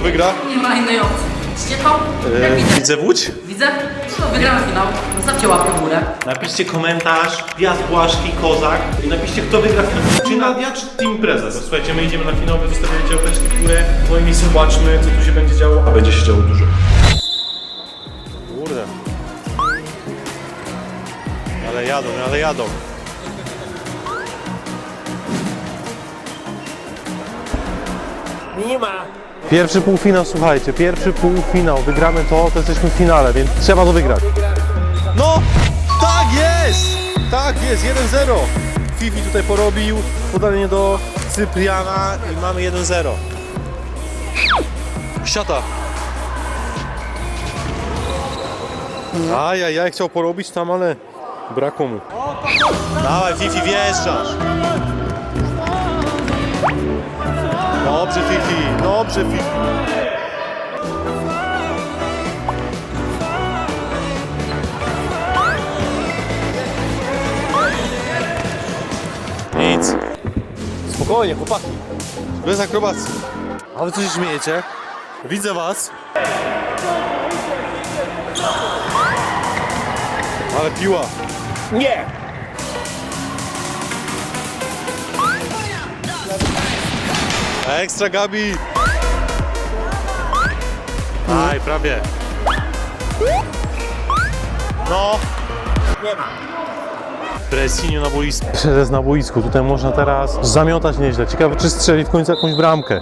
Kto wygra? Nie ma innej opcji. Ściekał? Jak E, widzę. widzę Łódź. Widzę? To wygramy finał. Zostawcie łapkę w górę. Napiszcie komentarz, Piast Błaszki, Kozak i napiszcie kto wygra finał. Czy Nadia, czy Team Prezes. Słuchajcie, my idziemy na finał, wy wystawiacie łapeczki w górę. Moim miejscu zobaczmy, co tu się będzie działo. A będzie się działo dużo. Kurde. Ale jadą, ale jadą. Pierwszy półfinał, słuchajcie, pierwszy półfinał. Wygramy to, to jesteśmy w finale, więc trzeba to wygrać. No! Tak jest! Tak jest, 1-0. Fifi tutaj porobił, podanie do Cypriana i mamy 1-0. Siata. Ajajaj, chciał porobić tam, ale brakło mu. Dawaj Fifi, wjeżdżasz. Dobrze Fifi, dobrze Fifi. Nic. Spokojnie, chłopaki. Bez akrobacji. A wy co się śmiejecie? Widzę was. Ale piła. Nie! Ekstra Gabi! Aj, prawie. No! Presiniu na boisku. Prezes na boisku, tutaj można teraz zamiotać nieźle. Ciekawe, czy strzeli w końcu jakąś bramkę.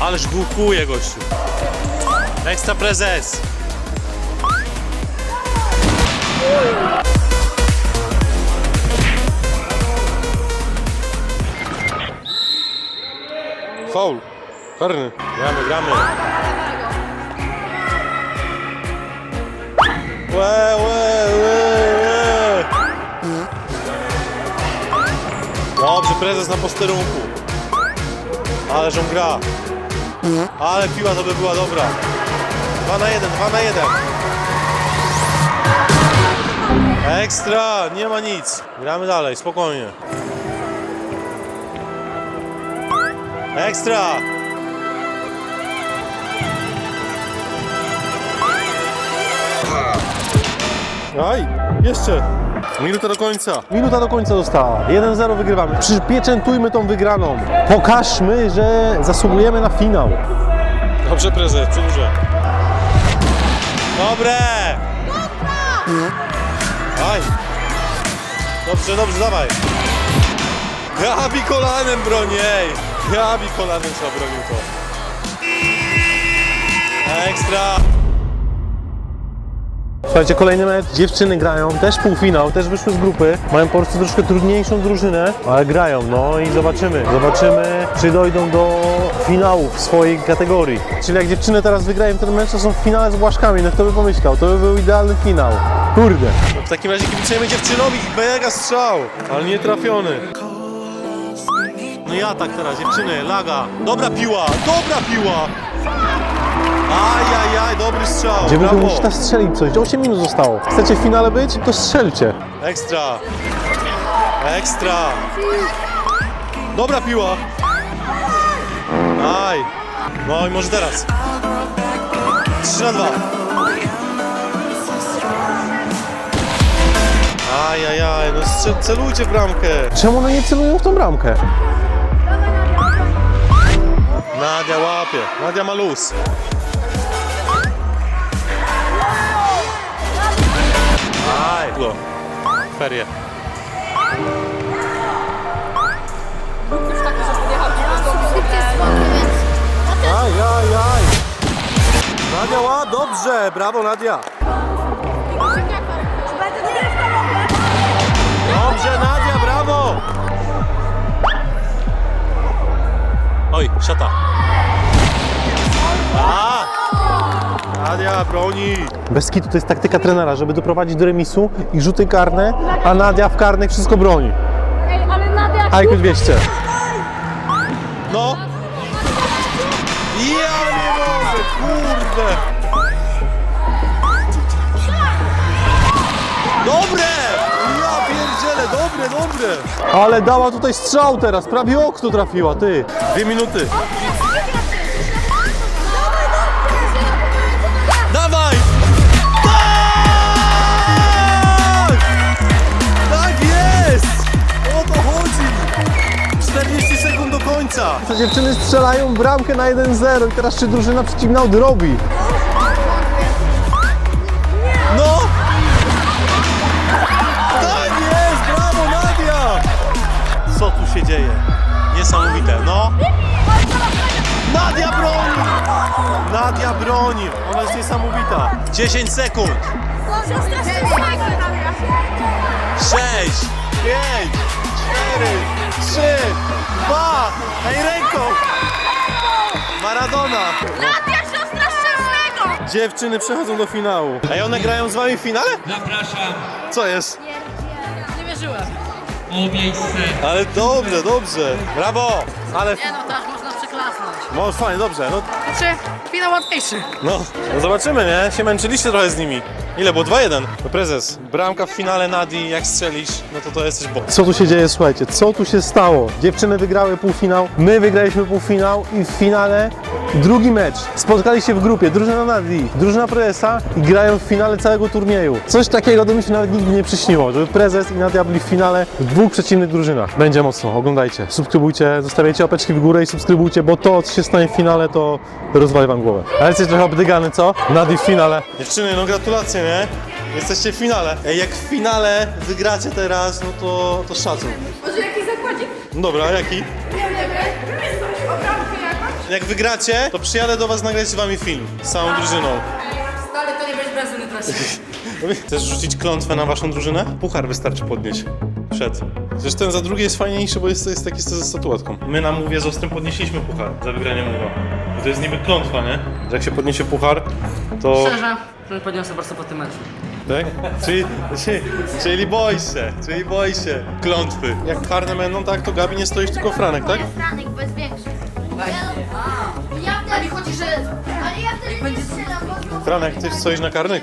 Ależ głupuje gościu. Ekstra prezes. Faul. Karny. Gramy, gramy. Łe, łe, łe, łe. Dobrze, prezes na posterunku. Ależ on gra. Ale piła to by była dobra. 2 na 1, 2 na 1. Ekstra, nie ma nic. Gramy dalej, spokojnie. Ekstra. Aj, jeszcze. Minuta do końca. Minuta do końca została. 1-0 wygrywamy. Przypieczętujmy tą wygraną. Pokażmy, że zasługujemy na finał. Dobrze, prezes, przedłużę. Dobre! Aj! Dobrze, dobrze, dawaj! Gabi kolanem broni, ej! Gabi kolanem trzeba bronił to. Ekstra! Słuchajcie, kolejny mecz. Dziewczyny grają, też półfinał, też wyszły z grupy. Mają po prostu troszkę trudniejszą drużynę, ale grają, no i zobaczymy. Zobaczymy, czy dojdą do finału w swojej kategorii. Czyli jak dziewczyny teraz wygrają ten mecz, to są w finale z Błaszkami. No kto by pomyślał, to by był idealny finał. Kurde. No w takim razie kibicujemy dziewczynom i mega strzał! Ale nie trafiony. No i atak teraz, dziewczyny, laga. Dobra piła, dobra piła! Ajajaj, dobry strzał, Gdzie brawo! musicie teraz strzelić coś? 8 minut zostało. Chcecie w finale być? To strzelcie. Ekstra! Ekstra! Dobra piła! Aj! No i może teraz. 3 na 2. Ajajaj, no strzel- celujcie w bramkę. Czemu one nie celują w tą bramkę? Nadia łapie. Nadia ma luz. Aj! Go. Ferie. Aj, aj, aj. Nadia ła, dobrze, brawo Nadia. Dobrze Nadia, brawo. Oj, szata. Nadia broni. Bez kitu to jest taktyka trenera, żeby doprowadzić do remisu i rzuty karne, a Nadia w karnych wszystko broni. Ej, ale Nadia... IQ 200. No. Ja nie mogę, kurde. Dobre! Ja pierdzielę, dobre, dobre. Ale dała tutaj strzał teraz, prawie okno trafiła, ty. Dwie minuty. Końca. Te dziewczyny strzelają bramkę na 1-0 i teraz czy drużyna przeciwna odrobi? No! Tak jest! Brawo Nadia! Co tu się dzieje? Niesamowite, no! Nadia broni! Nadia broni! Ona jest niesamowita. 10 sekund! 6, 5, 4, 3, 2, ej ręką! Maradona! Nadia, siostra szczęsnego! Dziewczyny przechodzą do finału. Ej, one grają z wami w finale? Zapraszam Co jest? Nie wierzyłem. o miejsce. Ale dobrze, dobrze. Brawo! Ale Nie no, teraz można przeklasnąć. no fajnie, dobrze. No, Znaczy, finał łatwiejszy. no, no zobaczymy, nie? Się męczyliście trochę z nimi. Ile było? 2-1. No prezes, bramka w finale Nadi, jak strzelisz, no to to jesteś bo. Co tu się dzieje, słuchajcie? Co tu się stało? Dziewczyny wygrały półfinał, my wygraliśmy półfinał i w finale drugi mecz. Spotkali się w grupie drużyna Nadi, drużyna prezesa i grają w finale całego turnieju. Coś takiego to mi się nawet nigdy nie przyśniło, żeby prezes i Nadia byli w finale w dwóch przeciwnych drużynach. Będzie mocno, oglądajcie, subskrybujcie, zostawiajcie łapeczki w górę i subskrybujcie, bo to, co się stanie w finale, to rozwali wam głowę. Ale jesteś trochę obdygany, co? Nadi w finale. Dziewczyny, no gratulacje, nie? Jesteście w finale. Ej, jak w finale wygracie teraz, no to, to szacun. Może jakiś zakładzik? Dobra, a jaki? Nie wiem, wymyśl Jak wygracie, to przyjadę do was nagrać z wami film. Z całą drużyną. Stary, to nie będzie benzyny teraz. Chcesz rzucić klątwę na waszą drużynę? Puchar wystarczy podnieść. Przed. Przecież ten za drugi jest fajniejszy, bo jest, jest taki ze statuetką. My na mówię z Ostrym podnieśliśmy puchar za wygranie mowa. To jest niby klątwa, nie? Że jak się podniesie puchar, to... Szczerze, to nie podniosę po prostu po tym meczu. Tak? Czyli, czyli, czyli boisz się, czyli boisz się klątwy. Jak karne będą, tak, to Gabi nie stoisz, tylko Franek, tak? Franek bez większych. Ja wtedy chodzi, że... Ale ja wtedy nie strzelam, bo... Franek, ty stoisz na karnych?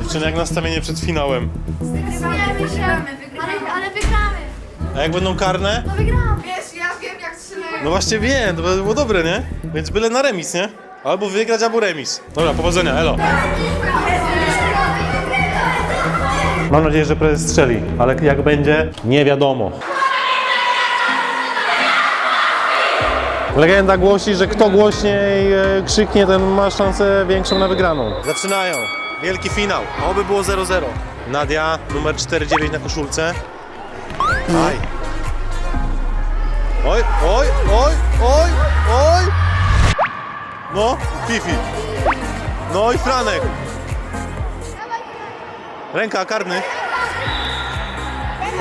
Dziewczyny, jak nastawienie przed finałem. Wygramy, wygramy, ale, ale wygramy. A jak będą karne? To wygramy. Wiesz, ja wiem jak strzelają. No właśnie wiem, to by było dobre, nie? Więc byle na remis, nie? Albo wygrać, albo remis. Dobra, powodzenia, elo. Mam nadzieję, że prezes strzeli, ale jak będzie, nie wiadomo. Legenda głosi, że kto głośniej e, krzyknie, ten ma szansę większą na wygraną. Zaczynają. Wielki finał. Oby było 0-0. Nadia, numer 4-9 na koszulce. Aj. Oj, oj, oj, oj, oj! No, Fifi. No i Franek. Ręka, karny.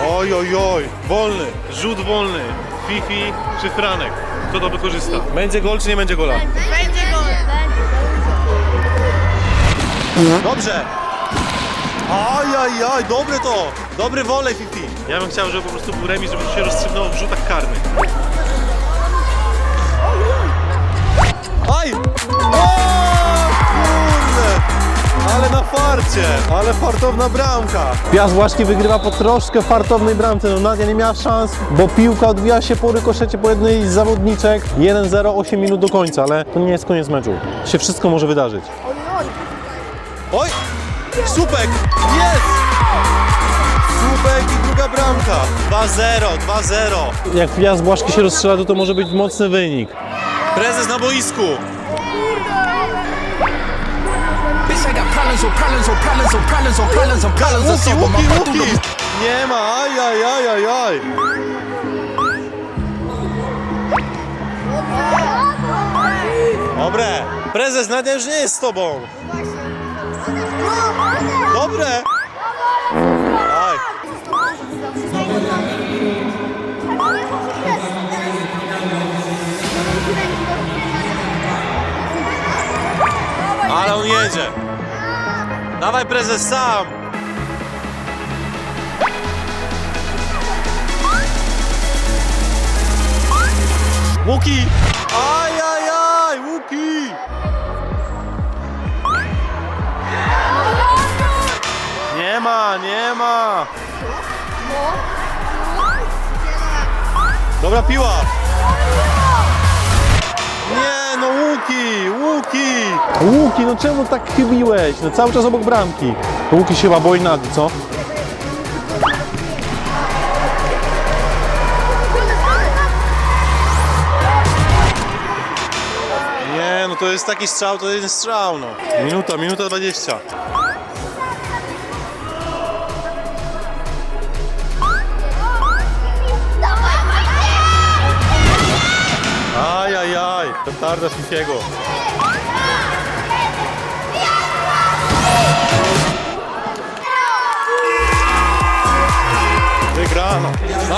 Oj, oj, oj. Wolny, rzut wolny. Fifi czy Franek? Kto to wykorzysta? Będzie gol czy nie będzie gola? Będzie gol. Dobrze. Aj, aj, aj, dobre to. Dobry wolej, Fifi. Ja bym chciał, żeby po prostu był remis, żeby się rozstrzygnąło w rzutach karnych. Aj! O, kurde! Ale na farcie, ale fartowna bramka. Piast Błaszki wygrywa po troszkę fartownej bramce. No Nadia nie miała szans, bo piłka odbija się po rykoszecie po jednej z zawodniczek. 1-0, 8 minut do końca, ale to nie jest koniec meczu. Się wszystko może wydarzyć. Oj! Słupek! Jest! Słupek i druga bramka. 2-0, 2-0. Jak Piast Błaszki się rozstrzela, to to może być mocny wynik. Prezes na boisku. Bitch, I got problems with problems with problems with problems problems problems. Łuki, łuki, łuki! Nie ma, aj, aj, aj, aj, aj. Dobre. Prezes Nadia już nie jest z tobą. Dobre. On jedzie. Dawaj prezes sam. Łuki! Aj, aj, aj, Łuki! Nie ma, nie ma! Dobra piła! Łuki, Łuki! Łuki, no czemu tak chybiłeś? No cały czas obok bramki. Łuki się chyba boi Nadi, co? Nie, no to jest taki strzał, to jest strzał, no. Minuta, minuta 20. petarda Fifiego. Wygrano.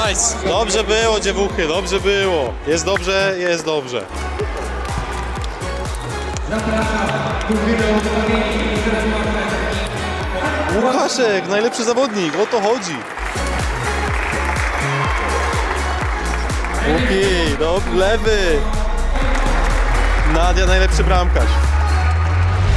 Nice. Dobrze było, dziewuchy, dobrze było. Jest dobrze, jest dobrze. Łukaszek, najlepszy zawodnik, o to chodzi. Łuki, dob, lewy. Nadia, najlepszy bramkarz.